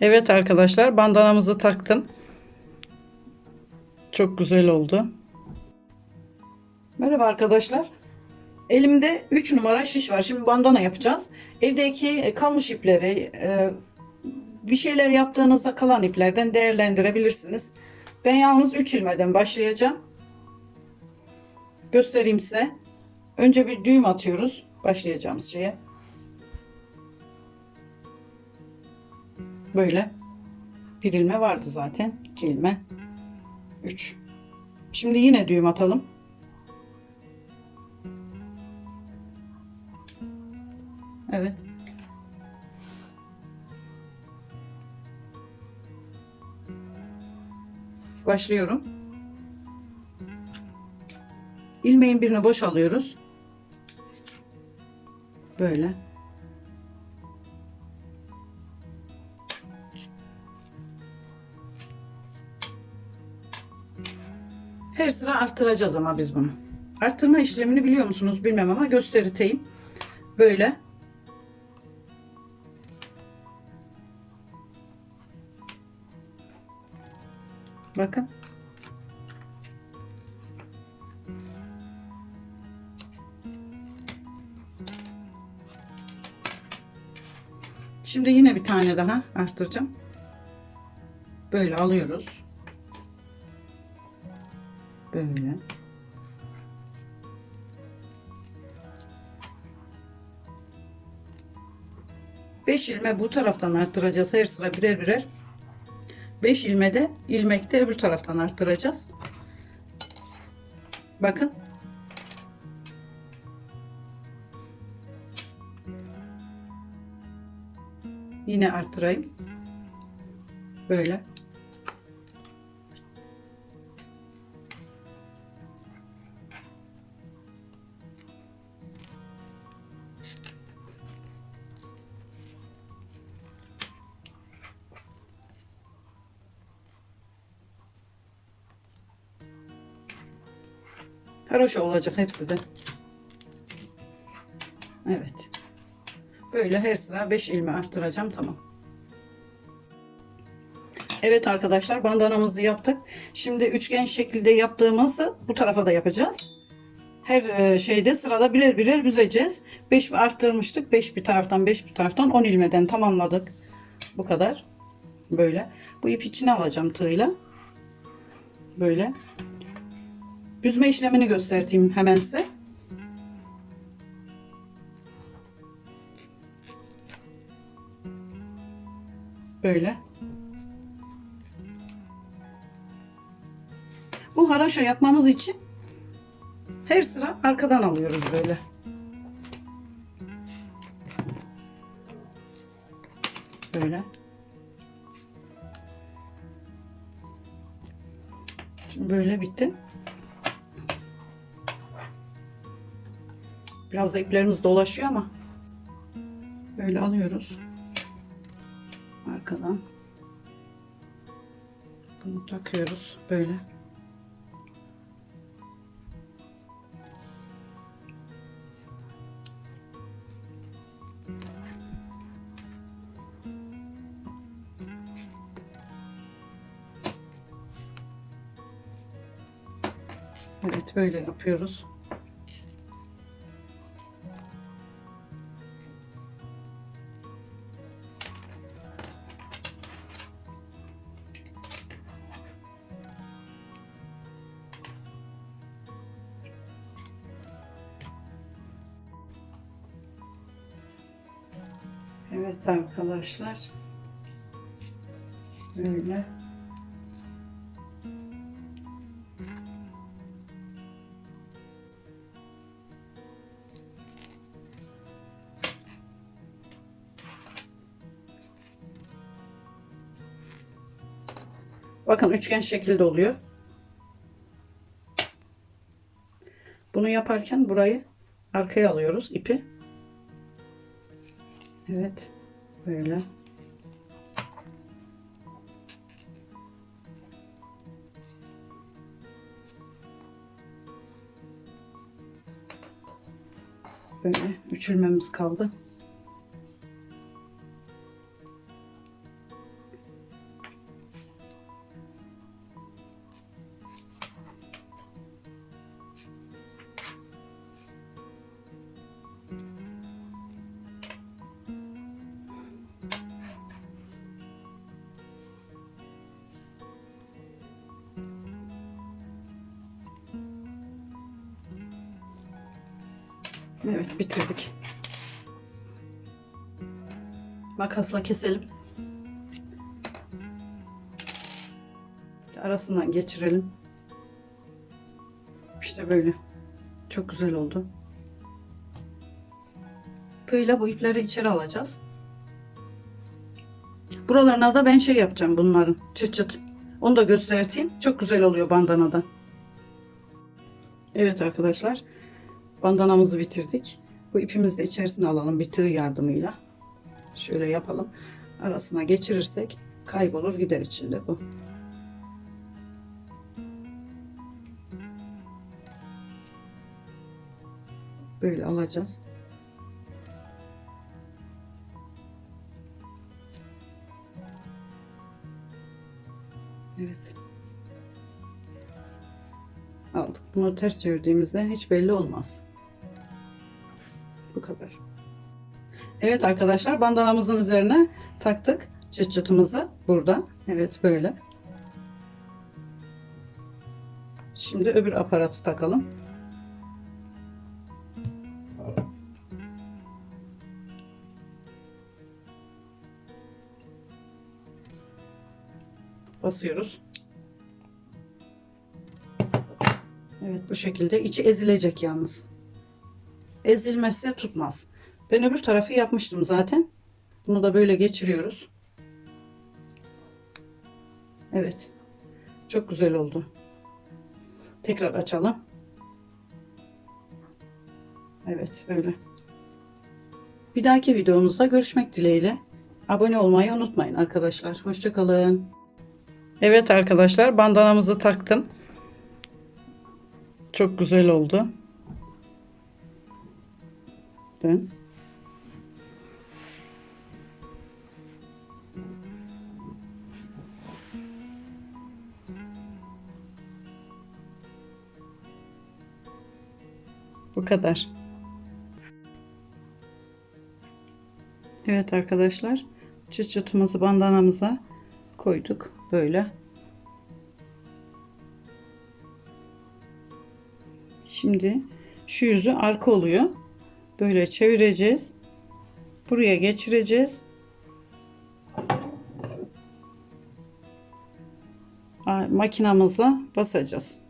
Evet arkadaşlar bandanamızı taktım. Çok güzel oldu. Merhaba arkadaşlar. Elimde 3 numara şiş var. Şimdi bandana yapacağız. Evdeki kalmış ipleri e, bir şeyler yaptığınızda kalan iplerden değerlendirebilirsiniz. Ben yalnız 3 ilmeden başlayacağım. Göstereyim size. Önce bir düğüm atıyoruz başlayacağımız şeye. Böyle. Bir ilme vardı zaten. 2 ilme. 3. Şimdi yine düğüm atalım. Evet. Başlıyorum. İlmeğin birini boş alıyoruz. Böyle. Her sıra artıracağız ama biz bunu. Artırma işlemini biliyor musunuz bilmem ama göstereyim. Böyle. Bakın. Şimdi yine bir tane daha arttıracağım. Böyle alıyoruz. Böyle. Beş ilme bu taraftan arttıracağız. Her sıra birer birer. 5 ilmede ilmekte öbür taraftan arttıracağız. Bakın. Yine arttırayım. Böyle. Haroşa olacak hepsi de. Evet. Böyle her sıra 5 ilme arttıracağım. Tamam. Evet arkadaşlar bandanamızı yaptık. Şimdi üçgen şekilde yaptığımızı bu tarafa da yapacağız. Her e, şeyde sırada birer birer büzeceğiz. 5 arttırmıştık. 5 bir taraftan 5 bir taraftan 10 ilmeden tamamladık. Bu kadar. Böyle. Bu ip içine alacağım tığla. Böyle. Büzme işlemini göstereyim hemen size. Böyle. Bu haraşo yapmamız için her sıra arkadan alıyoruz böyle. Böyle. Şimdi böyle bitti. Biraz da iplerimiz dolaşıyor ama böyle alıyoruz. Arkadan. Bunu takıyoruz böyle. Evet böyle yapıyoruz. Evet arkadaşlar. Böyle. Bakın üçgen şekilde oluyor. Bunu yaparken burayı arkaya alıyoruz ipi. Evet. Böyle. Böyle üçülmemiz kaldı. Evet bitirdik. Makasla keselim. Arasından geçirelim. İşte böyle. Çok güzel oldu. Tığla bu ipleri içeri alacağız. Buralarına da ben şey yapacağım bunların. Çıt çıt. Onu da göstereyim. Çok güzel oluyor bandanada. Evet arkadaşlar. Bandanamızı bitirdik. Bu ipimizi de içerisine alalım bir tığ yardımıyla. Şöyle yapalım. Arasına geçirirsek kaybolur gider içinde bu. Böyle alacağız. Evet. Aldık. Bunu ters çevirdiğimizde hiç belli olmaz. Bu kadar. Evet arkadaşlar bandanamızın üzerine taktık çıt çıtımızı burada. Evet böyle. Şimdi öbür aparatı takalım. Basıyoruz. Evet bu şekilde içi ezilecek yalnız. Ezilmezse tutmaz. Ben öbür tarafı yapmıştım zaten. Bunu da böyle geçiriyoruz. Evet. Çok güzel oldu. Tekrar açalım. Evet böyle. Bir dahaki videomuzda görüşmek dileğiyle. Abone olmayı unutmayın arkadaşlar. Hoşçakalın. Evet arkadaşlar bandanamızı taktım. Çok güzel oldu. Dön. Bu kadar. Evet arkadaşlar. Çıt çıtımızı bandanamıza koyduk. Böyle. Şimdi şu yüzü arka oluyor. Böyle çevireceğiz. Buraya geçireceğiz. Makinamızla basacağız.